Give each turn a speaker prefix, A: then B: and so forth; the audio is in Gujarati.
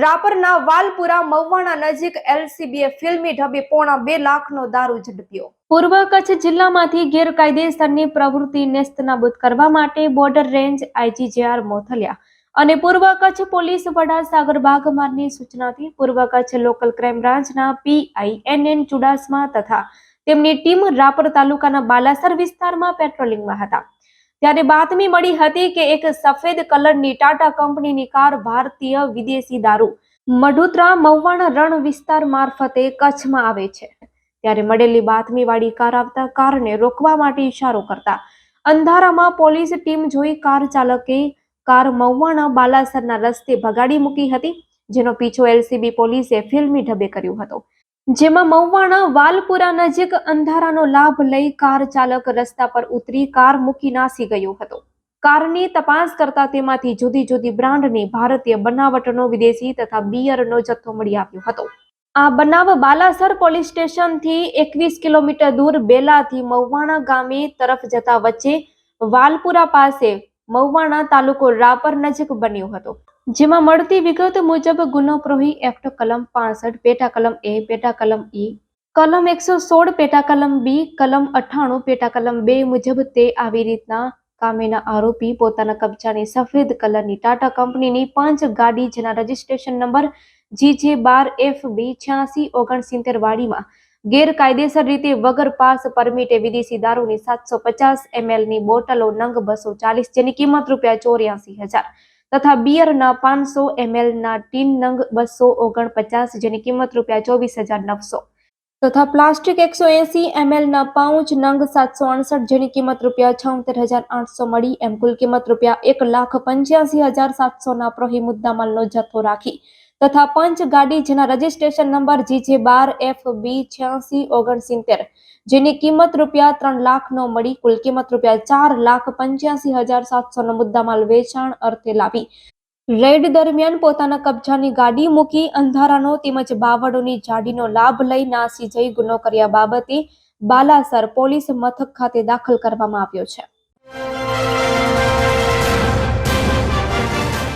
A: રાપરના વાલપુરા મવાણા નજીક એલસીબીએ ફિલ્મી ઢબે પોણા બે લાખનો દારૂ ઝડપ્યો. પૂર્વ કચ્છ જિલ્લામાંથી ગેરકાયદેસરની પ્રવૃત્તિ નેસ્તનાબૂદ કરવા માટે બોર્ડર રેન્જ આઈજીજેઆર મોથલિયા અને પૂર્વ કચ્છ પોલીસ વડા સાગર બાઘમારની સૂચનાથી પૂર્વ કચ્છ લોકલ ક્રાઇમ બ્રાન્ચના પીઆઈ એન ચુડાસમા તથા તેમની ટીમ રાપર તાલુકાના બાલાસર વિસ્તારમાં પેટ્રોલિંગમાં હતા. ત્યારે બાતમી મળી હતી કે એક સફેદ કલરની ટાટા કંપનીની કાર ભારતીય વિદેશી દારૂ મઢુત્રા મવાણા રણ વિસ્તાર મારફતે કચ્છમાં આવે છે. ત્યારે મળેલી બાતમીવાળી કાર આવતા કારને રોકવા માટે ઇશારો કરતા અંધારામાં પોલીસ ટીમ જોઈ કાર ચાલકે કાર મવાણા બાલાસરના રસ્તે ભગાડી મૂકી હતી, જેનો પીછો એલસીબી પોલીસે ફિલ્મી ઢબે કર્યો હતો. જેમાં મહુવાણા વાલપુરા નજીક અંધારાનો લાભ લઈ કાર ચાલક રસ્તા પર ઉતરી કાર મૂકી નાસી ગયો હતો. કારની તપાસ કરતા તેમાંથી જુદી જુદી બ્રાન્ડની ભારતીય બનાવટનો વિદેશી તથા બિયરનો જથ્થો મળી આવ્યો હતો. આ બનાવ બાલાસર પોલીસ સ્ટેશનથી એકવીસ કિલોમીટર દૂર બેલાથી મહુવાણા ગામે તરફ જતા વચ્ચે વાલપુરા પાસે મહુવાણા તાલુકો રાપર નજીક બન્યો હતો. જેમાં મળતી વિગત મુજબ ગુનો પ્રોહી એક્ટ કલમ પાસઠ પેટા કલમ એ પેટા કલમ ઈ, કલમ એકસો સોળ પેટા કલમ બી, કલમ અઠ્ઠાણું પેટા કલમ બે મુજબ તે આવી રીતના કામેના આરોપી પોતાના કબજાની સફેદ કલરની ટાટા કંપનીની પાંચ ગાડી જેના રજિસ્ટ્રેશન નંબર જી જે બાર એફ બી છ્યાસી ઓગણસિત્તેર વાડીમાં ગેરકાયદેસર રીતે વગર પાસ પરમિટે વિદેશી દારૂની સાતસો પચાસની બોટલો નંગ બસો ચાલીસ જેની કિંમત રૂપિયા ચોર્યાસી હજાર તથા બિયરના પાંચસો એમએલના ટીન નંગ બસો ઓગણપચાસ જેની કિંમત રૂપિયા ચોવીસ હજાર નવસો. તથા પ્લાસ્ટિક એકસો એસી ના પાઉચ નંગ સાતસો અડસઠ જેની કિંમત રૂપિયા છોતેર હજાર આઠસો મળી એમ કુલ કિંમત રૂપિયા એક લાખ પંચ્યાસી હજાર સાતસોના પ્રોહી મુદ્દામાલનો જથ્થો રાખી. તથા પંચ ગાડી જેના રજીસ્ટ્રેશન નંબર જી જે બાર એફ બી છ્યાસી ઓગણસિત્તેર, જેની કિંમત રૂપિયા ત્રણ લાખનો મળી, કુલ કિંમત રૂપિયા ચાર લાખ પંચ્યાસી હજાર સાતસોનો મુદ્દામાલ વેચાણ અર્થે લાવી. રેડ દરમિયાન પોતાના કબજાની ગાડી મૂકી અંધારાનો તેમજ બાવળોની જાડીનો લાભ લઈ નાસી જઈ ગુનો કર્યા બાબતે બાલાસર પોલીસ મથક ખાતે દાખલ કરવામાં આવ્યો છે.